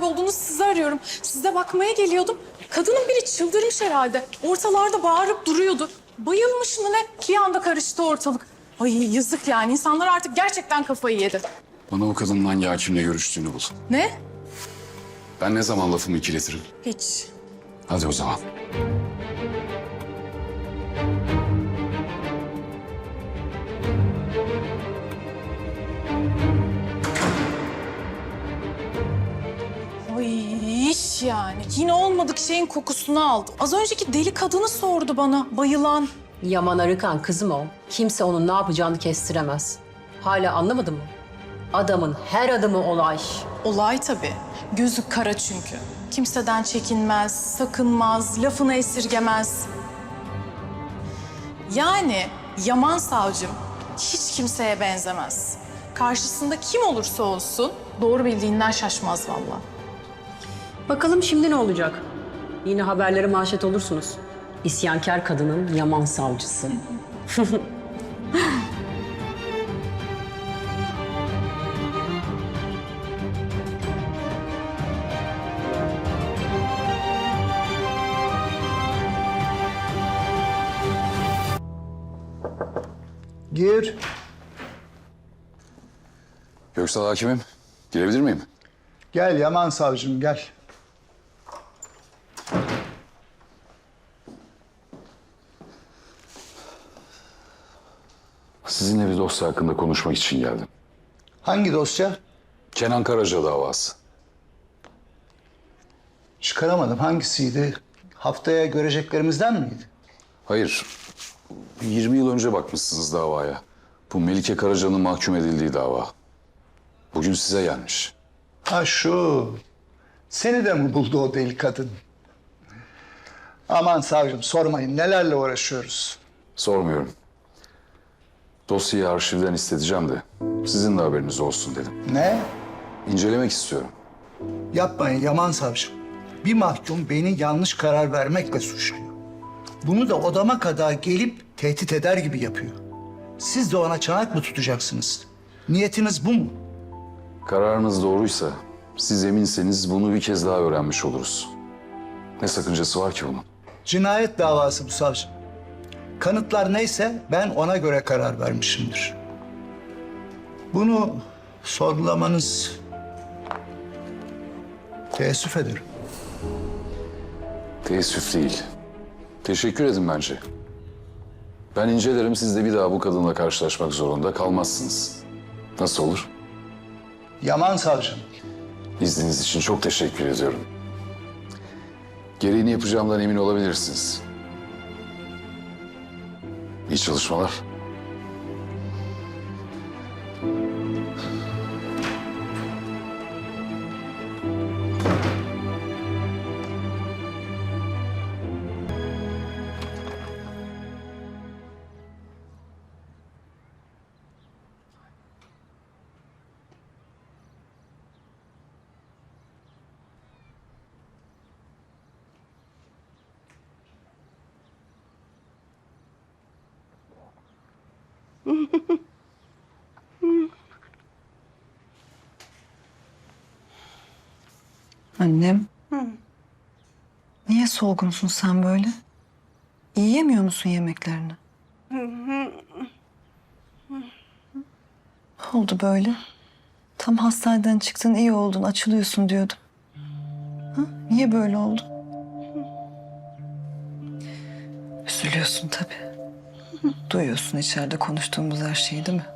kayboldunuz sizi arıyorum. Size bakmaya geliyordum. Kadının biri çıldırmış herhalde. Ortalarda bağırıp duruyordu. Bayılmış mı ne? Bir anda karıştı ortalık. Ay yazık yani. İnsanlar artık gerçekten kafayı yedi. Bana o kadının hangi hakimle görüştüğünü bul. Ne? Ben ne zaman lafımı ikiletirim? Hiç. Hadi o zaman. Yani. Yine olmadık şeyin kokusunu aldı. Az önceki deli kadını sordu bana. Bayılan. Yaman Arıkan kızım o. Kimse onun ne yapacağını kestiremez. Hala anlamadın mı? Adamın her adımı olay. Olay tabii. Gözü kara çünkü. Kimseden çekinmez, sakınmaz, lafını esirgemez. Yani Yaman savcım hiç kimseye benzemez. Karşısında kim olursa olsun doğru bildiğinden şaşmaz vallahi. Bakalım şimdi ne olacak? Yine haberlere manşet olursunuz. İsyankar kadının Yaman savcısı. Gir. Göksal hakimim, girebilir miyim? Gel Yaman savcım gel. Sizinle bir dosya hakkında konuşmak için geldim. Hangi dosya? Kenan Karaca davası. Çıkaramadım. Hangisiydi? Haftaya göreceklerimizden miydi? Hayır, 20 yıl önce bakmışsınız davaya. Bu Melike Karaca'nın mahkum edildiği dava. Bugün size gelmiş. Ha şu. Seni de mi buldu o deli kadın? Aman savcım sormayın nelerle uğraşıyoruz. Sormuyorum. Dosyayı arşivden isteyeceğim de sizin de haberiniz olsun dedim. Ne? İncelemek istiyorum. Yapmayın Yaman savcım. Bir mahkum beni yanlış karar vermekle suçluyor. Bunu da odama kadar gelip tehdit eder gibi yapıyor. Siz de ona çanak mı tutacaksınız? Niyetiniz bu mu? Kararınız doğruysa, siz eminseniz bunu bir kez daha öğrenmiş oluruz. Ne sakıncası var ki bunun? Cinayet davası bu savcım. Kanıtlar neyse ben ona göre karar vermişimdir. Bunu sorgulamanız teessüf ederim. Teessüf değil. Teşekkür edin bence. Ben incelerim, siz de bir daha bu kadınla karşılaşmak zorunda kalmazsınız. Nasıl olur? Yaman savcım, İzniniz için çok teşekkür ediyorum. Gereğini yapacağımdan emin olabilirsiniz. İyi çalışmalar. Annem. Niye solgunsun sen böyle? Yiyemiyor musun yemeklerini? Ne oldu böyle? Tam hastaneden çıktın, iyi oldun, açılıyorsun diyordum. Ha? Niye böyle oldu? Üzülüyorsun tabii. Duyuyorsun içeride konuştuğumuz her şeyi değil mi?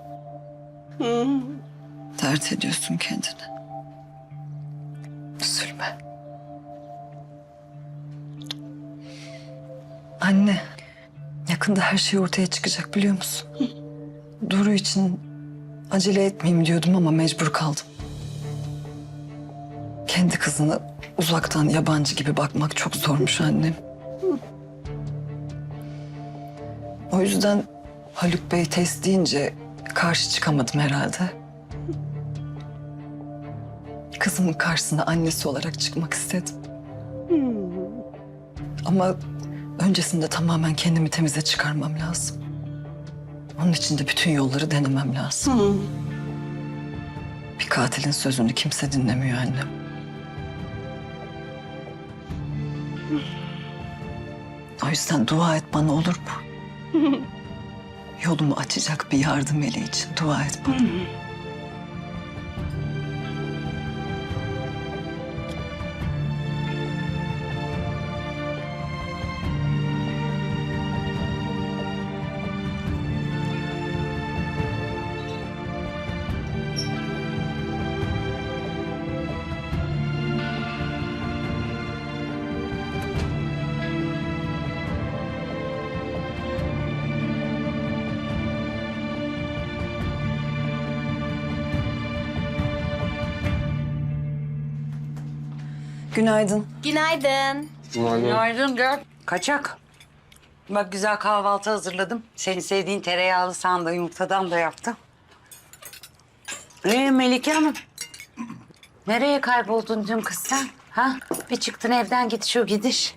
Dert ediyorsun kendini. Üzülme. Anne, yakında her şey ortaya çıkacak biliyor musun? Duru için acele etmeyeyim diyordum ama mecbur kaldım. Kendi kızına uzaktan yabancı gibi bakmak çok zormuş annem. O yüzden Haluk Bey test deyince karşı çıkamadım herhalde. Kızımın karşısına annesi olarak çıkmak istedim. Ama öncesinde tamamen kendimi temize çıkarmam lazım. Onun için de bütün yolları denemem lazım. Bir katilin sözünü kimse dinlemiyor annem. O yüzden dua et bana olur mu? Yolumu açacak bir yardım eli için dua et bana. Günaydın. Günaydın. Günaydın gel. Kaçak. Bak güzel kahvaltı hazırladım. Senin sevdiğin tereyağlı sanda yumurtadan da yaptım. Ee Melike Hanım. Nereye kayboldun dün kız sen? Ha? Bir çıktın evden gidiş o gidiş.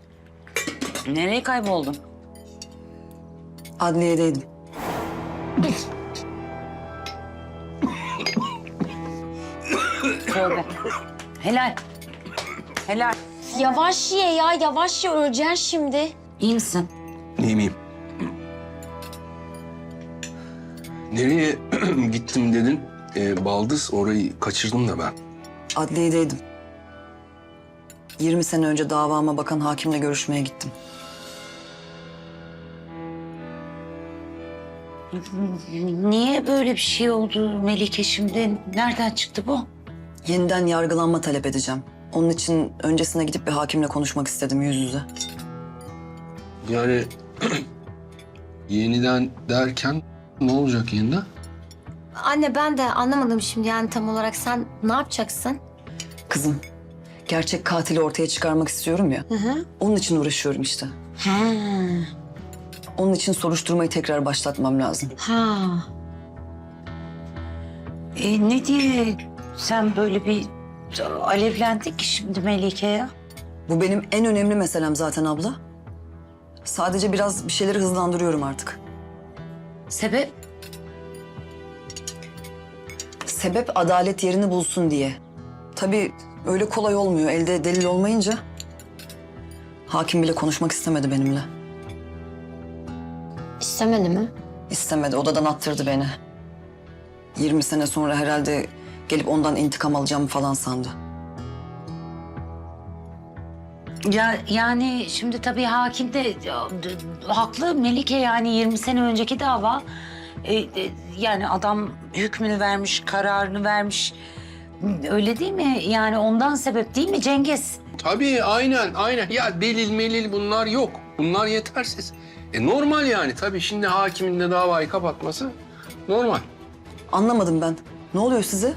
Nereye kayboldun? Adliyedeydim. Tövbe. Helal. Helal. Yavaş ye ya, yavaş ye. Öleceksin şimdi. İyi misin? İyiyim iyiyim. Nereye gittim dedin? Ee, Baldız orayı kaçırdım da ben. Adliyedeydim. 20 sene önce davama bakan hakimle görüşmeye gittim. Niye böyle bir şey oldu Melike şimdi? Nereden çıktı bu? Yeniden yargılanma talep edeceğim. Onun için öncesine gidip bir hakimle konuşmak istedim yüz yüze. Yani yeniden derken ne olacak yeniden? Anne ben de anlamadım şimdi yani tam olarak sen ne yapacaksın? Kızım, gerçek katili ortaya çıkarmak istiyorum ya. Hı hı. Onun için uğraşıyorum işte. Ha. Onun için soruşturmayı tekrar başlatmam lazım. Ha. E, ne diye sen böyle bir alevlendin ki şimdi Melike ya? Bu benim en önemli meselem zaten abla. Sadece biraz bir şeyleri hızlandırıyorum artık. Sebep? Sebep adalet yerini bulsun diye. Tabii öyle kolay olmuyor. Elde delil olmayınca hakim bile konuşmak istemedi benimle. İstemedi mi? İstemedi. Odadan attırdı beni. 20 sene sonra herhalde gelip ondan intikam alacağımı falan sandı. Ya yani şimdi tabii hakim de ya, d- haklı Melike yani 20 sene önceki dava. E, e, yani adam hükmünü vermiş, kararını vermiş. Öyle değil mi? Yani ondan sebep değil mi Cengiz? Tabii aynen aynen. Ya delil melil bunlar yok. Bunlar yetersiz. E normal yani tabii şimdi hakimin de davayı kapatması normal. Anlamadım ben. Ne oluyor size?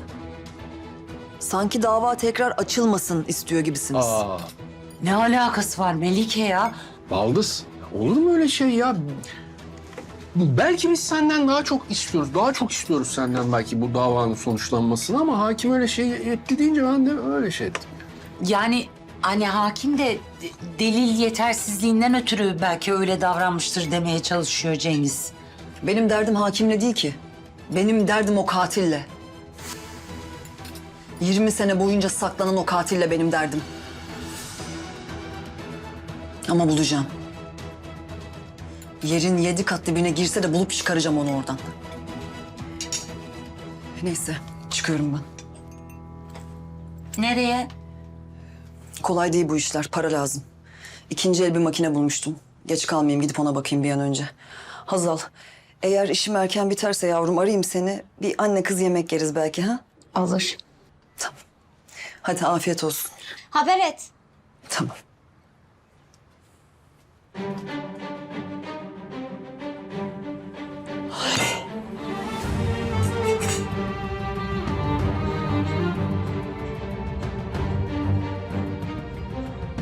Sanki dava tekrar açılmasın istiyor gibisiniz. Aa, Ne alakası var Melike ya? Baldız olur mu öyle şey ya? Belki biz senden daha çok istiyoruz. Daha çok istiyoruz senden belki bu davanın sonuçlanmasını ama hakim öyle şey etti deyince ben de öyle şey ettim. Yani hani hakim de delil yetersizliğinden ötürü belki öyle davranmıştır demeye çalışıyor Cengiz. Benim derdim hakimle değil ki. Benim derdim o katille. 20 sene boyunca saklanan o katille benim derdim. Ama bulacağım. Yerin yedi kat dibine girse de bulup çıkaracağım onu oradan. Neyse, çıkıyorum ben. Nereye? Kolay değil bu işler, para lazım. İkinci el bir makine bulmuştum. Geç kalmayayım, gidip ona bakayım bir an önce. Hazal, eğer işim erken biterse yavrum arayayım seni. Bir anne kız yemek yeriz belki ha? Olur. Tamam. Hadi afiyet olsun. Haber et. Tamam.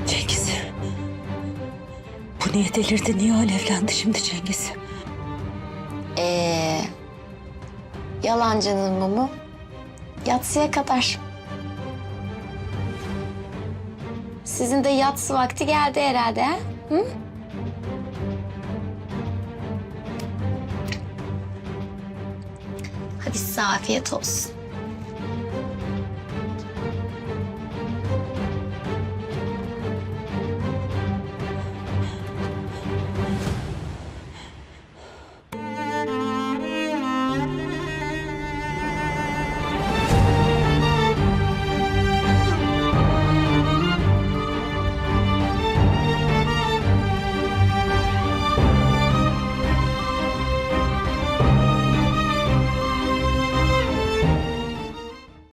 Cengiz. Bu niye delirdi? Niye alevlendi şimdi Cengiz? Ee, yalancının mumu yatsıya kadar. Sizin de yatsı vakti geldi herhalde ha? Hı? Hadi size afiyet olsun.